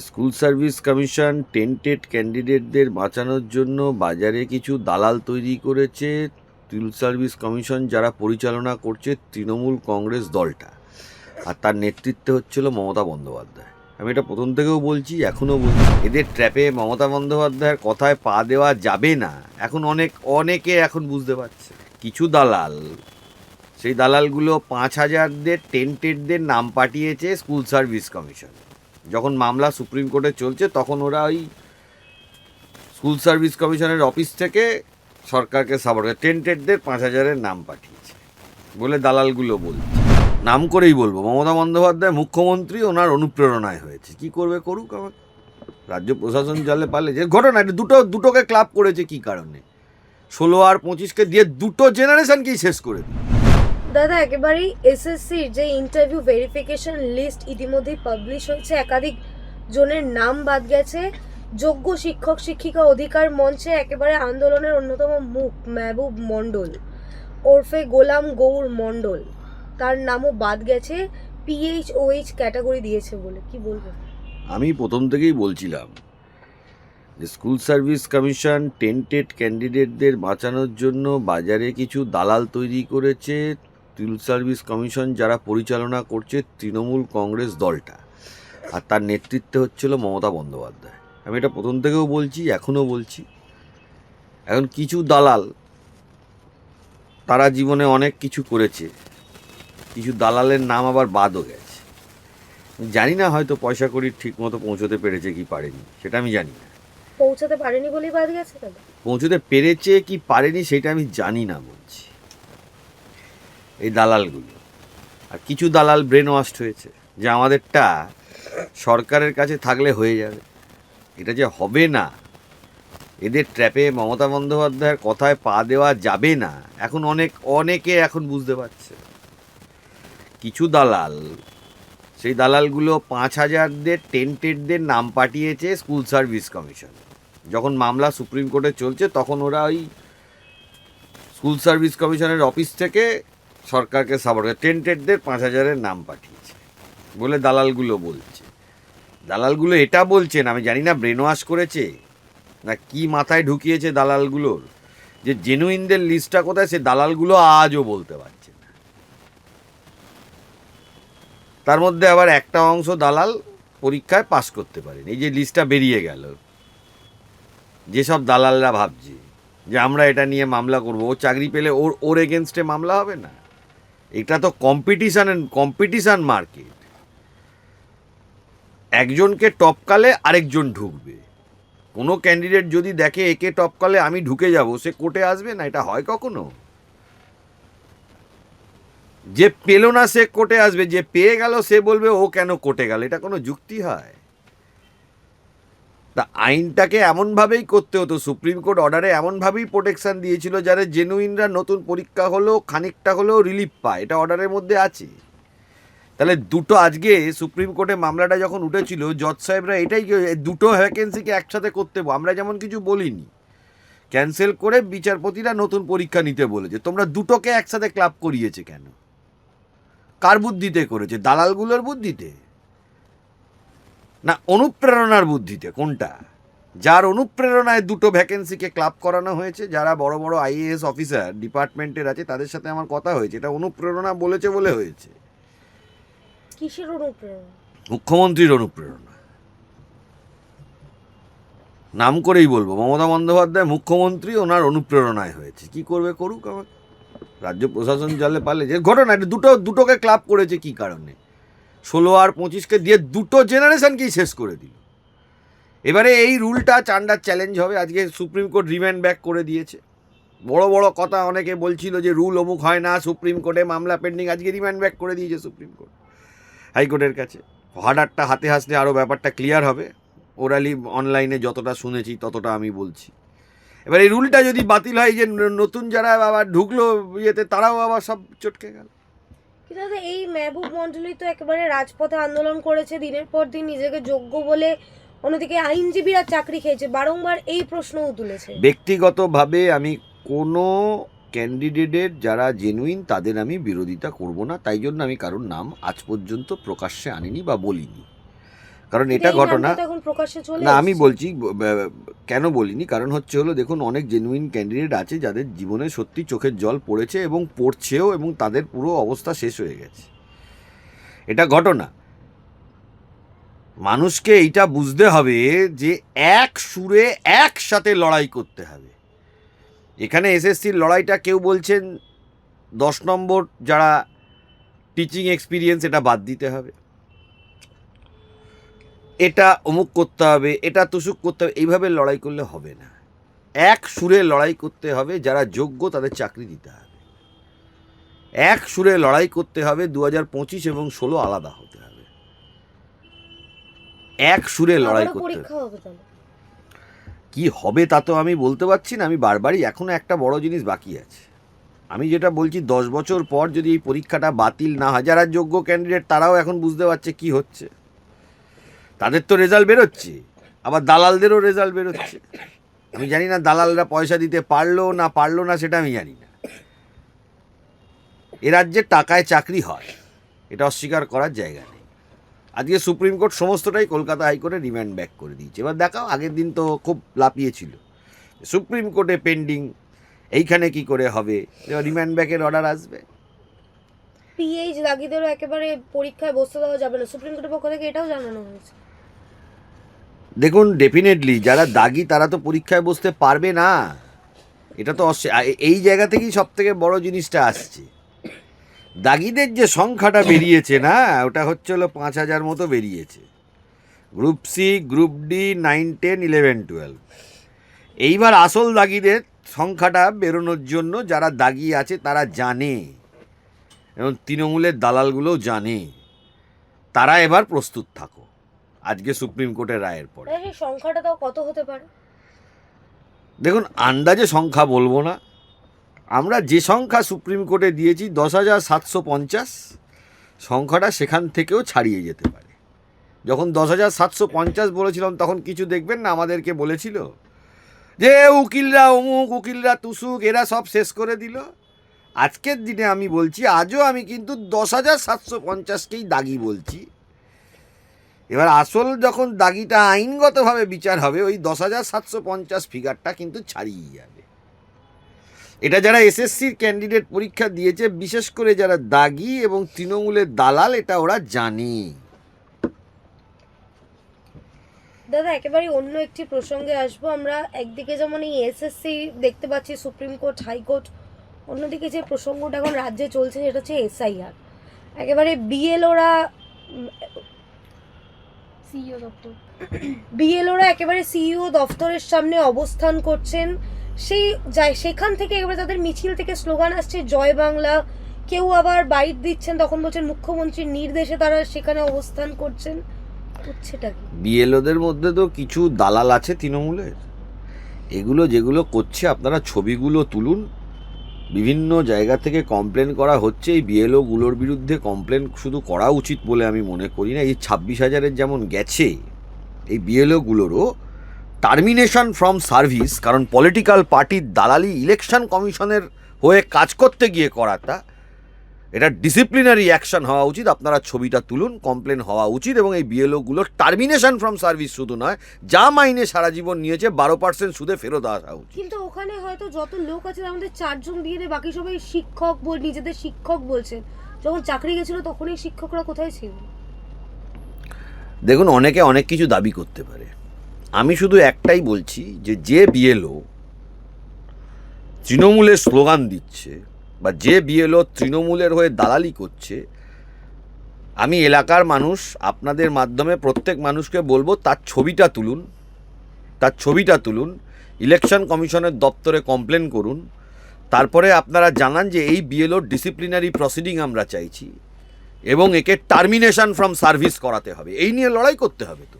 School service commission tainted ক্যান্ডিডেটদের বাঁচানোর জন্য বাজারে কিছু দালাল তৈরি করেছে, স্কুল সার্ভিস কমিশন যারা পরিচালনা করছে তৃণমূল কংগ্রেস দলটা। আর তার নেতৃত্বে হচ্ছিল মমতা বন্দ্যোপাধ্যায়। আমি এটা প্রথম থেকেও বলছি, এখনও বলছি। এদের ট্র্যাপে মমতা বন্দ্যোপাধ্যায়ের কথায় পা দেওয়া যাবে না। এখন অনেক, অনেকে এখন বুঝতে পারছে। কিছু দালাল, সেই দালালগুলো পাঁচ হাজারদের, টেন্টেডদের নাম পাঠিয়েছে স্কুল সার্ভিস কমিশন। যখন মামলা সুপ্রিম কোর্টে চলছে, তখন ওরা ওই স্কুল সার্ভিস কমিশনের অফিস থেকে সরকারকে সাপোর্ট করে, টেন্টেডদের পাঁচ হাজারের নাম পাঠিয়েছে বলে দালালগুলো বলছে। নাম করেই বলব, মমতা বন্দ্যোপাধ্যায় মুখ্যমন্ত্রী, ওনার অনুপ্রেরণায় হয়েছে। কি করবে করুক আমার রাজ্য প্রশাসন জলে পালে যে ঘটনা, এটা দুটো, দুটোকে ক্লাব করেছে কি কারণে? ষোলো আর পঁচিশকে দিয়ে দুটো জেনারেশনকেই শেষ করে দিল। দাদা, একেবারেই এসএসসির যে ইন্টারভিউ ভেরিফিকেশন লিস্ট ইতিমধ্যেই পাবলিশ হয়েছে, একাধিক জনের নাম বাদ গেছে, যোগ্য শিক্ষক, শিক্ষিকা অধিকার মঞ্চে একেবারে আন্দোলনের অন্যতম মুখ মেহবুব মণ্ডল, ওরফে গোলাম গৌর মণ্ডল, তার নামও বাদ গেছে পিএইচ ওএইচ ক্যাটাগরি দিয়েছে বলে, কি বলব? আমি প্রথম থেকেই বলছিলাম স্কুল সার্ভিস কমিশন টেন্টেড ক্যান্ডিডেটদের বাঁচানোর জন্য বাজারে কিছু দালাল তৈরি করেছে স্কুল সার্ভিস কমিশন যারা পরিচালনা করছে তৃণমূল কংগ্রেস দলটা। আর তার নেতৃত্বে হচ্ছিল মমতা বন্দ্যোপাধ্যায়। আমি এটা প্রথম থেকেও বলছি এখনও বলছি। এখন কিছু দালাল তারা জীবনে অনেক কিছু করেছে। কিছু দালালের নাম আবার বাদও গেছে। জানি না হয়তো পয়সা করি ঠিক মতো পৌঁছতে পেরেছে কি পারেনি সেটা আমি জানি না। পৌঁছাতে পারেনি বলেই বাদ গেছে পৌঁছতে পেরেছে কি পারেনি সেটা আমি জানি না বলছি। এই দালালগুলো। আর কিছু দালাল ব্রেন ওয়াস্ট হয়েছে, যে আমাদেরটা সরকারের কাছে থাকলে হয়ে যাবে। এটা যে হবে না, এদের ট্র্যাপে মমতা বন্দ্যোপাধ্যায়ের কথায় পা দেওয়া যাবে না, এখন অনেক, অনেকে এখন বুঝতে পারছে। কিছু দালাল, সেই দালালগুলো পাঁচ হাজারদের টেন্টেডদের নাম পাঠিয়েছে স্কুল সার্ভিস কমিশন যখন মামলা সুপ্রিম কোর্টে চলছে, তখন ওরা ওই স্কুল সার্ভিস কমিশনের অফিস থেকে সরকারকে সাপোর্ট করে। টেন্টেডদের পাঁচ হাজারের নাম পাঠিয়েছে। বলে দালালগুলো বলছে। দালালগুলো এটা বলছেন, আমি জানি না ব্রেন ওয়াশ করেছে, না কি মাথায় ঢুকিয়েছে দালালগুলোর, যে জেনুইনদের লিস্টটা কোথায়, সে দালালগুলো আজও বলতে পারছে না। তার মধ্যে আবার একটা অংশ দালাল পরীক্ষায় পাশ করতে পারেন। এই যে লিস্টটা বেরিয়ে গেল। যেসব দালালরা ভাবছে যে আমরা এটা নিয়ে মামলা করব, ও চাকরি পেলে ওর ওর এগেনস্টে মামলা হবে না? এটা তো কম্পিটিশন কম্পিটিশান মার্কেট একজনকে টপকালে আরেকজন ঢুকবে। কোনো ক্যান্ডিডেট যদি দেখে একে টপকালে আমি ঢুকে যাব, সে কোর্টে আসবে না? এটা হয় কখনো? যে পেল না সে কোর্টে আসবে, যে পেয়ে গেল সে বলবে, ও কেন কোর্টে গেল? এটা কোনো যুক্তি হয়? তা আইনটাকে এমনভাবেই করতে হতো, সুপ্রিম কোর্ট অর্ডারে এমনভাবেই প্রোটেকশান দিয়েছিল যারা জেনুইনরা নতুন পরীক্ষা হলেও খানিকটা হলেও রিলিফ পায়। এটা অর্ডারের মধ্যে আছে। তাহলে দুটো আজকে সুপ্রিম কোর্টে মামলাটা যখন উঠেছিল, জজ সাহেবরা এটাই দুটো ভ্যাকেন্সিকে একসাথে করতে আমরা যেমন কিছু বলিনি। ক্যান্সেল করে বিচারপতিরা নতুন পরীক্ষা নিতে বলেছে। তোমরা দুটোকে একসাথে ক্লাব করিয়েছে কেন? কার বুদ্ধিতে করেছে? দালালগুলোর বুদ্ধিতে? না অনুপ্রেরণার বুদ্ধিতে কোনটা? যার অনুপ্রেরণায় দুটো ভ্যাকেন্সিকে ক্লাব করানো হয়েছে যারা বড় বড় আইএএস অফিসার ডিপার্টমেন্টের আছে তাদের সাথে আমার কথা হয়েছে। এটা অনুপ্রেরণা বলেছে বলে হয়েছে। কিসের অনুপ্রেরণা? মুখ্যমন্ত্রীর অনুপ্রেরণা। নাম করেই বলব মমতা বন্দ্যোপাধ্যায় মুখ্যমন্ত্রী ওনার অনুপ্রেরণায় হয়েছে। কি করবে করুক আমার রাজ্য প্রশাসন জালে পালে যে ঘটনা এটা দুটো দুটোকে ক্লাব করেছে কি কারণে? ষোলো আর পঁচিশকে দিয়ে দুটো জেনারেশনকেই শেষ করে দিল। এবারে এই রুলটা চান্ডার চ্যালেঞ্জ হবে। আজকে সুপ্রিম কোর্ট রিম্যান্ড ব্যাক করে দিয়েছে। বড় বড় কথা অনেকে বলছিল যে রুল অমুক হয় না, সুপ্রিম কোর্টে মামলা পেন্ডিং আজকে রিম্যান্ড ব্যাক করে দিয়েছে সুপ্রিম কোর্ট। হাইকোর্টের কাছে। হার্ডারটা হাতে হাসলে আরও ব্যাপারটা ক্লিয়ার হবে। ওরালি অনলাইনে যতটা শুনেছি, ততটা আমি বলছি। এবার এই রুলটা যদি বাতিল হয় যে নতুন যারা আবার ঢুকলো ইয়েতে, তারাও আবার সব চটকে গেল। কিন্তু দাদা, এই মেহবুব মন্ডলী তো একেবারে রাজপথে আন্দোলন করেছে, দিনের পর দিন নিজেকে যোগ্য বলে অন্যদিকে আইনজীবীরা চাকরি খেয়েছে। বারংবার এই প্রশ্নও তুলেছে। ব্যক্তিগতভাবে আমি কোনো ক্যান্ডিডেটের যারা জেনুইন তাদের আমি বিরোধিতা করব না। তাই জন্য আমি কারোর নাম আজ পর্যন্ত প্রকাশ্যে আনিনি বা বলিনি। কারণ এটা ঘটনা না আমি বলছি কেন বলিনি? কারণ হচ্ছে হলো দেখুন অনেক জেনুইন ক্যান্ডিডেট আছে যাদের জীবনে সত্যি চোখের জল পড়েছে এবং পড়ছেও এবং তাদের পুরো অবস্থা শেষ হয়ে গেছে। এটা ঘটনা। মানুষকে এইটা বুঝতে হবে যে এক সুরে একসাথে লড়াই করতে হবে। এখানে এসএসসির লড়াইটা কেউ বলছেন দশ নম্বর যারা টিচিং এক্সপিরিয়েন্স এটা বাদ দিতে হবে। এটা অমুক করতে হবে এটা তুসুক করতে হবে এইভাবে লড়াই করলে হবে না। এক সুরে লড়াই করতে হবে যারা যোগ্য তাদের চাকরি দিতে হবে। এক সুরে লড়াই করতে হবে দু হাজার পঁচিশ এবং ষোলো আলাদা হতে হবে। এক সুরে লড়াই করতে হবে কি হবে তা তো আমি বলতে পারছি না আমি বারবারই এখনও একটা বড় জিনিস বাকি আছে। আমি যেটা বলছি দশ বছর পর যদি এই পরীক্ষাটা বাতিল না হয় যারা যোগ্য ক্যান্ডিডেট তারাও এখন বুঝতে পারছে কি হচ্ছে। তাদের তো রেজাল্ট বেরোচ্ছে। আবার দালালদেরও রেজাল্ট বেরোচ্ছে। আমি জানি না দালালরা পয়সা দিতে পারল না পারল না, সেটা আমি জানি না। এ রাজ্যে টাকায় চাকরি হয়, এটা অস্বীকার করার জায়গা নেই। আজকে সুপ্রিম কোর্ট সমস্তটাই কলকাতা হাইকোর্টে রিমান্ড ব্যাক করে দিয়েছে। এবার দেখাও, আগের দিন তো খুব লাপিয়েছিল সুপ্রিম কোর্টে পেন্ডিং এইখানে কি করে হবে? রিমান্ড ব্যাকের অর্ডার আসবে। পিএইচ দাগিদেরও একেবারে পরীক্ষায় বসতে দেওয়া যাবে না। সুপ্রিম কোর্টের পক্ষ থেকে এটাও জানানো হয়েছে। দেখুন ডেফিনেটলি যারা দাগি, তারা তো পরীক্ষায় বসতে পারবে না। এটা তো এই জায়গা থেকেই সব থেকে বড় জিনিসটা আসছে। দাগিদের যে সংখ্যাটা বেরিয়েছে না, ওটা হচ্ছে হলো পাঁচ হাজার মতো বেরিয়েছে। Group C group D nine ten eleven twelve এইবার আসল দাগিদের সংখ্যাটা বেরোনোর জন্য যারা দাগি আছে, তারা জানে। এবং তৃণমূলের দালালগুলোও জানে। তারা এবার প্রস্তুত থাকো। আজকে সুপ্রিম কোর্টের রায়ের পরে। সেই সংখ্যাটা তাও কত হতে পারে? দেখুন আন্দাজে সংখ্যা বলব না। আমরা যে সংখ্যা সুপ্রিম কোর্টে দিয়েছি দশ হাজার সাতশো পঞ্চাশ সংখ্যাটা সেখান থেকেও ছাড়িয়ে যেতে পারে। যখন দশ হাজার সাতশো পঞ্চাশ বলেছিলাম তখন কিছু দেখবেন না আমাদেরকে বলেছিল যে উকিলরা অমুক উকিলরা তুসুক এরা সব শেষ করে দিল। আজকের দিনে আমি বলছি আজও আমি কিন্তু দশ হাজার সাতশো পঞ্চাশকেই দাগি বলছি। এবার আসল যখন দাগিটা আইনগতভাবে বিচার হবে, ওই দশ হাজার সাতশো পঞ্চাশ ফিগারটা কিন্তু ছাড়িয়ে যাবে। এটা যারা এসএসসির ক্যান্ডিডেট পরীক্ষা দিয়েছে, বিশেষ করে যারা দাগি এবং তৃণমূলের দালাল, এটা ওরা জানে। দাদা, একেবারে অন্য একটি প্রসঙ্গে আসব। আমরা একদিকে যেমন এই এসএসসি দেখতে পাচ্ছি, সুপ্রিম কোর্ট হাইকোর্ট অন্যদিকে যে প্রসঙ্গটা এখন রাজ্যে চলছে, সেটা হচ্ছে এসআইআর। একেবারে বিএলওরা সিইও দপ্তর। বিএলওরা একেবারে সিইও দফতরের সামনে অবস্থান করছেন। সেই যায় সেখান থেকে একেবারে তাদের মিছিল থেকে স্লোগান আসছে জয় বাংলা। কেউ আবার বাইট দিচ্ছেন তখন বলছেন মুখ্যমন্ত্রীর নির্দেশে তারা সেখানে অবস্থান করছেন। বিএলওদের মধ্যে তো কিছু দালাল আছে তৃণমূলের। এগুলো যেগুলো করছে আপনারা ছবিগুলো তুলুন। বিভিন্ন জায়গা থেকে কমপ্লেন করা হচ্ছে। এই বিএলওগুলোর বিরুদ্ধে কমপ্লেন শুধু করা উচিত বলে আমি মনে করি না। এই ছাব্বিশ হাজারের যেমন গেছে, এই বিএলওগুলোরও টার্মিনেশন ফ্রম সার্ভিস কারণ পলিটিক্যাল পার্টির দালালি ইলেকশন কমিশনের হয়ে কাজ করতে গিয়ে করাটা এটা ডিসিপ্লিনারি অ্যাকশন হওয়া উচিত। আপনারা ছবিটা তুলুন কমপ্লেন হওয়া উচিত এবং এই বিএলওগুলোর টার্মিনেশন ফ্রম সার্ভিস শুধু নয় যা মাইনে সারা জীবন নিয়েছে বারো পার্সেন্ট সুদে ফেরত আসা উচিত। কিন্তু ওখানে হয়তো যত লোক আছে আমাদের চারজন বিয়ে বাকি সবাই শিক্ষক বল নিজেদের শিক্ষক বলছেন যখন চাকরি গেছিল তখন এই শিক্ষকরা কোথায় ছিল? দেখুন অনেকে অনেক কিছু দাবি করতে পারে। আমি শুধু একটাই বলছি যে যে বিএলও তৃণমূলের স্লোগান দিচ্ছে বা যে বিএলও তৃণমূলের হয়ে দালালি করছে, আমি এলাকার মানুষ, আপনাদের মাধ্যমে প্রত্যেক মানুষকে বলব, তার ছবিটা তুলুন, তার ছবিটা তুলুন, ইলেকশন কমিশনের দপ্তরে কমপ্লেন করুন, তারপরে আপনারা জানান যে এই বিএলও ডিসিপ্লিনারি প্রসিডিং আমরা চাইছি, এবং একে টার্মিনেশন ফ্রম সার্ভিস করাতে হবে। এই নিয়ে লড়াই করতে হবে তো।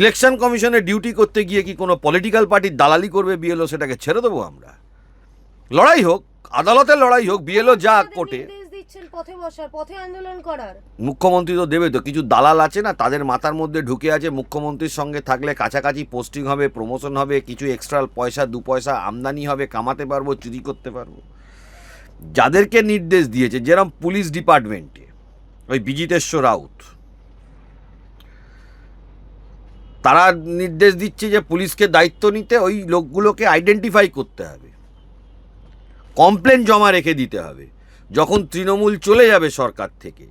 ইলেকশন কমিশনে ডিউটি করতে গিয়ে কি কোনো পলিটিক্যাল পার্টির দালালি করবে বিএলও, সেটাকে ছেড়ে দেবো আমরা। লড়াই হোক আদালতে লড়াই হোক বিএলও যা কোর্টে পথে বসার পথে আন্দোলন করার। মুখ্যমন্ত্রী তো দেবে তো কিছু দালাল আছে না? তাদের মাথার মধ্যে ঢুকে আছে মুখ্যমন্ত্রীর সঙ্গে থাকলে কাছাকাছি পোস্টিং হবে প্রমোশন হবে কিছু এক্সট্রা পয়সা দু পয়সা আমদানি হবে কামাতে পারব চুরি করতে পারব। যাদেরকে নির্দেশ দিয়েছে যেরকম পুলিশ ডিপার্টমেন্টে ওই বিজিতেশ্বর রাউত। তারা নির্দেশ দিচ্ছে যে পুলিশকে দায়িত্ব নিতে ওই লোকগুলোকে আইডেন্টিফাই করতে হবে। কমপ্লেন জমা রেখে দিতে হবে। যখন তৃণমূল চলে যাবে সরকার থেকে,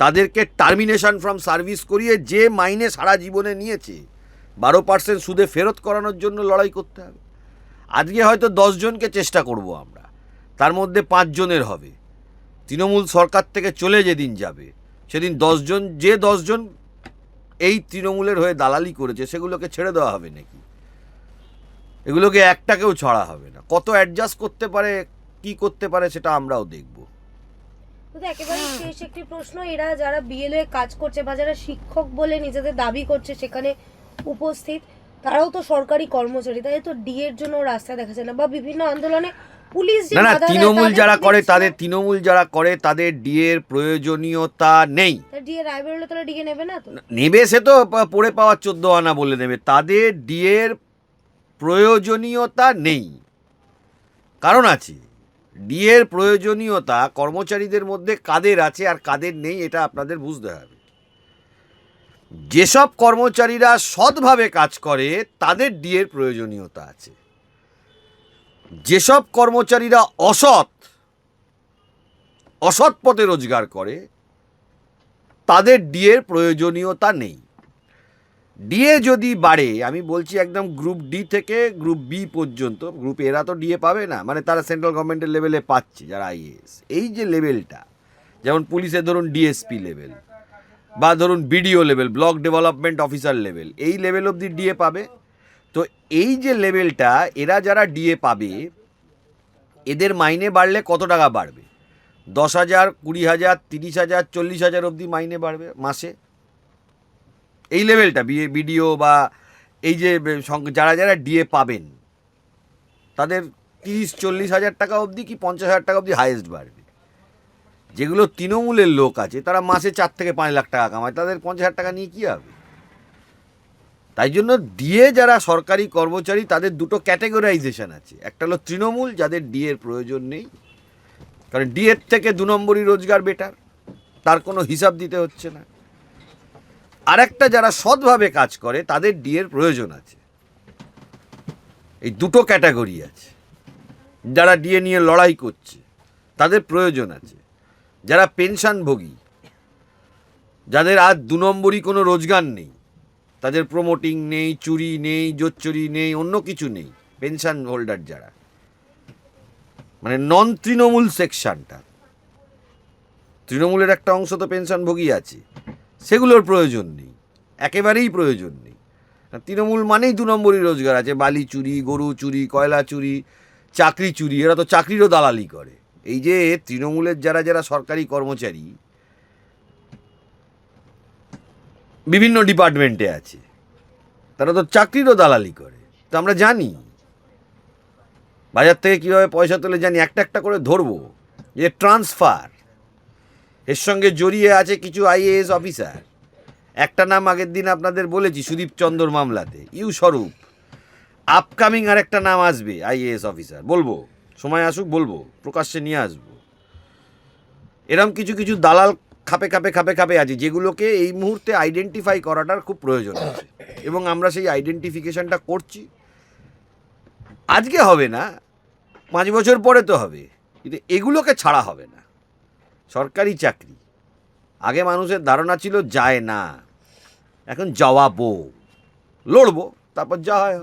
তাদেরকে টার্মিনেশন ফ্রম সার্ভিস করিয়ে যে মাইনে সারা জীবনে নিয়েছে, বারো পার্সেন্ট সুদে ফেরত করানোর জন্য লড়াই করতে হবে। আজকে হয়তো দশজনকে চেষ্টা করব আমরা, তার মধ্যে পাঁচজনের হবে। তৃণমূল সরকার থেকে চলে যেদিন যাবে, সেদিন দশজন যে দশজন এই তৃণমূলের হয়ে দালালি করেছে, সেগুলোকে ছেড়ে দেওয়া হবে নাকি? এগুলোকে একটাকেও ছাড়া হবে না। কত অ্যাডজাস্ট করতে পারে কি করতে পারে সেটা আমরাও দেখব। একেবারে শেষ একটি প্রশ্ন এরা যারা বিএলএ কাজ করছে বা যারা শিক্ষক বলে নিজেদের দাবি করছে সেখানে উপস্থিত তারাও তো সরকারি কর্মচারী তাই তো ডি এর জন্য রাস্তা দেখা যায় না বা বিভিন্ন আন্দোলনে পুলিশ না না তৃণমূল যারা করে তাদের তৃণমূল যারা করে তাদের ডিএর প্রয়োজনীয়তা নেই। নেবে না তো? নেবে সে তো পড়ে পাওয়ার চোদ্দ আনা বলে নেবে তাদের ডিএর প্রয়োজনীয়তা নেই। কারণ আছে ডিএর প্রয়োজনীয়তা কর্মচারীদের মধ্যে কাদের আছে আর কাদের নেই, এটা আপনাদের বুঝতে হবে। যেসব কর্মচারীরা সৎভাবে কাজ করে, তাদের ডিএর প্রয়োজনীয়তা আছে। যেসব কর্মচারীরা অসৎ অসৎ পথে রোজগার করে, তাদের ডিএর প্রয়োজনীয়তা নেই। ডিএ যদি বাড়ে, আমি বলছি একদম গ্রুপ ডি থেকে গ্রুপ বি পর্যন্ত গ্রুপ এরা তো ডিএ পাবে না মানে তারা সেন্ট্রাল গভর্নমেন্টের লেভেলে পাচ্ছে যারা আইএএস এই যে লেভেলটা যেমন পুলিশের ধরুন ডিএসপি লেভেল বা ধরুন BDO level block development officer level এই লেভেল অবধি ডিএ পাবে। তো এই যে লেভেলটা এরা যারা ডিএ পাবে, এদের মাইনে বাড়লে কত টাকা বাড়বে? দশ হাজার, কুড়ি হাজার, তিরিশ হাজার, চল্লিশ হাজার অবধি মাইনে বাড়বে মাসে। এই লেভেলটা বিএ বিডিও বা এই যে যারা যারা ডিএ পাবেন, তাদের তিরিশ, চল্লিশ হাজার টাকা অবধি কি পঞ্চাশ হাজার টাকা অবধি হাইয়েস্ট বাড়বে। যেগুলো তৃণমূলের লোক আছে, তারা মাসে চার থেকে পাঁচ লাখ টাকা কামায়, তাদের পঞ্চাশ হাজার টাকা নিয়ে কী হবে? তাই জন্য ডিএ যারা সরকারি কর্মচারী, তাদের দুটো ক্যাটেগরাইজেশন আছে। একটা হলো তৃণমূল, যাদের ডিএর প্রয়োজন নেই, কারণ ডিএর থেকে দু নম্বরই রোজগার বেটার তার কোনো হিসাব দিতে হচ্ছে না। আরেকটা যারা সৎভাবে কাজ করে, তাদের ডিএর প্রয়োজন আছে। এই দুটো ক্যাটাগরি আছে। যারা ডিএ নিয়ে লড়াই করছে, তাদের প্রয়োজন আছে। যারা পেনশনভোগী, যাদের আর দু নম্বরই কোনো রোজগার নেই, তাদের প্রমোটিং নেই, চুরি নেই, জোচ্চুরি নেই, অন্য কিছু নেই পেনশন হোল্ডার যারা। মানে নন তৃণমূল সেকশনটা তৃণমূলের একটা অংশ তো পেনশনভোগী আছে। সেগুলোর প্রয়োজন নেই। একেবারেই প্রয়োজন নেই। তৃণমূল মানেই দু নম্বরই রোজগার আছে। বালি চুরি, গরু চুরি, কয়লা চুরি, চাকরি চুরি, এরা তো চাকরিরও দালালি করে। এই যে তৃণমূলের যারা যারা সরকারি কর্মচারী বিভিন্ন ডিপার্টমেন্টে আছে, তারা তো চাকরিরও দালালি করে। তো আমরা জানি, বাজার থেকে কীভাবে পয়সা তুলে জানি, একটা একটা করে ধরবো, যে ট্রান্সফার। এর সঙ্গে জড়িয়ে আছে কিছু আইএএস অফিসার। একটা নাম আগের দিন আপনাদের বলেছি, সুদীপ চন্দ্র মামলাতে। ইউ স্বরূপ। আপকামিং আর একটা নাম আসবে আইএএস অফিসার। বলব, সময় আসুক, বলব, প্রকাশ্যে নিয়ে আসব। এরম কিছু কিছু দালাল খাপে খাপে খাপে খাপে আছে, যেগুলোকে এই মুহূর্তে আইডেন্টিফাই করাটার খুব প্রয়োজন আছে। এবং আমরা সেই আইডেন্টিফিকেশনটা করছি। আজকে হবে না পাঁচ বছর পরে তো হবে। কিন্তু এগুলোকে ছাড়া হবে না। সরকারি চাকরি। আগে মানুষের ধারণা ছিল যায় না। এখন যাওয়াবো, লড়বো, তারপর যা হয় হবে।